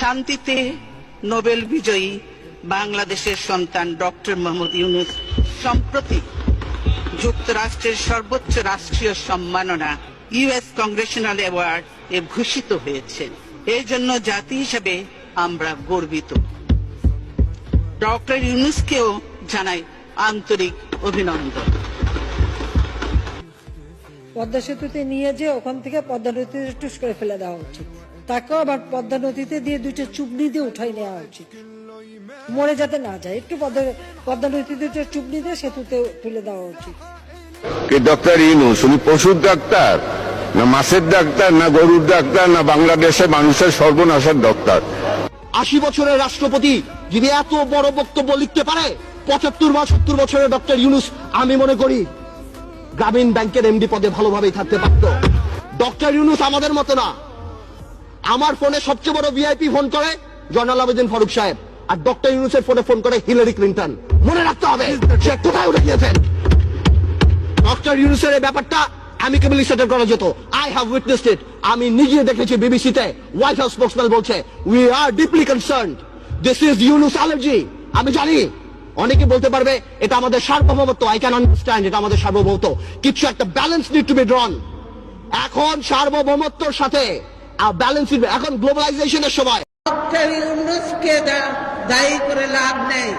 শান্তিতে নোবেল বিজয়ী বাংলাদেশের সন্তান ডক্টর মোহাম্মদ ইউনুস, সম্প্রতি যুক্তরাষ্ট্রের সর্বোচ্চ রাষ্ট্রীয় সম্মাননা ইউএস কংগ্রেশনাল অ্যাওয়ার্ড এ ভূষিত হয়েছেন এই জন্য জাতি হিসেবে আমরা গর্বিত। ডক্টর ইউনুসকেও জানাই আন্তরিক অভিনন্দন। পদ্মা সেতুতে নিয়ে যে ওখান থেকে পদ্মা নদীতে টুস করে ফেলে দেওয়া উচিত। তাকেও আবার পদ্মা নদীতে দিয়ে দুইটা চুবনি দিয়ে উঠাই নেওয়া উচিত। মরে যাতে না যায় একটু পদ্মা পদ্মা নদীতে দুইটা চুবনি দিয়ে সেতুতে তুলে দেওয়া উচিত। কি ডক্টর ইনুস উনি পশুর ডাক্তার? না মাছের ডাক্তার না গরুর ডাক্তার না বাংলাদেশের মানুষের সর্বনাশের ডাক্তার আশি বছরের রাষ্ট্রপতি যদি এত বড় বক্তব্য লিখতে পারে পঁচাত্তর বা সত্তর বছরের ডক্টর ইউনুস আমি মনে করি গ্রামীণ ব্যাংকের এমডি পদে ভালোভাবেই থাকতে পারত। ডক্টর ইউনুস আমাদের মতো না। আমার ফোনে সবচেয়ে বড় ভিআইপি ফোন করে জয়নাল আবেদিন ফারুক সাহেব, আর ডক্টর ইউনুসের ফোনে ফোন করে হিলারি ক্লিন্টন। মনে রাখতে হবে, সে কোথায় উঠে গিয়েছেন? ডক্টর ইউনুসের এই ব্যাপারটা অ্যামিকেবলি সেটেল করা যেত। আই হ্যাভ উইটনেসড ইট আমি নিজে দেখেছি বিবিসিতে। হোয়াইট হাউস স্পোক্সম্যান বলছে we are deeply concerned this is Yunus allergy আমি জানি। অনেকে বলতে পারবে, এটা আমাদের সার্বভৌমত্ব। আই ক্যান আন্ডারস্ট্যান্ড এটা আমাদের সার্বভৌমত্ব। কিছু একটা balance need to be drawn এখন সার্বভৌমত্বর সাথে ব্যালেন্স এখন গ্লোবালাইজেশনের সময়। ইউনুসকে দায়ী করে লাভ নেই।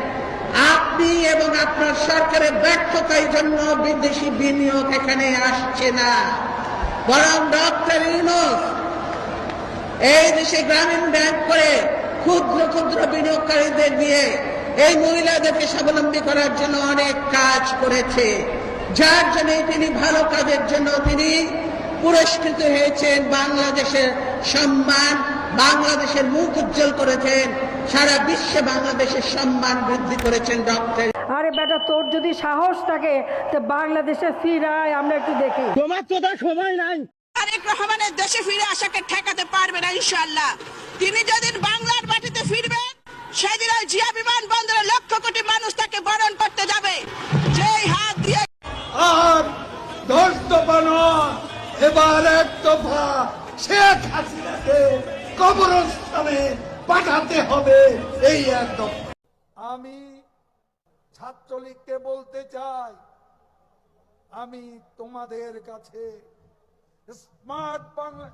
আপনি এবং আপনার সরকারের ব্যর্থতার জন্য বিদেশি বিনিয়োগ এখানে আসছে না। বরং ডক্টর ইউনুস এই দেশে গ্রামীণ ব্যাংক করে ক্ষুদ্র ক্ষুদ্র বিনিয়োগকারীদের নিয়ে এই মহিলাদেরকে স্বাবলম্বী করার জন্য অনেক কাজ করেছে। যার জন্য তিনি ভালো কাজের জন্য তিনি পুরস্কৃত হয়েছেন বাংলাদেশের সম্মান বাংলাদেশের মুখ উজ্জ্বল করেছেন সারা বিশ্বে বাংলাদেশের সম্মান বৃদ্ধি করেছেন ডক্টর। আরে বেটা তোর যদি সাহস থাকে তো বাংলাদেশে ফিরায় আমরা একটু দেখি। তোমার তো সময় নাই। তারেক রহমানের দেশে ফিরে আসাকে ঠেকাতে পারবে না ইনশাআল্লাহ। তিনি যদি বাংলার এবার এক দফা শেখ হাসিনাকে কবরস্থানে পাঠাতে হবে। এই এক দফা। আমি ছাত্রলীগকে বলতে চাই, আমি তোমাদের কাছে স্মার্ট বাংলা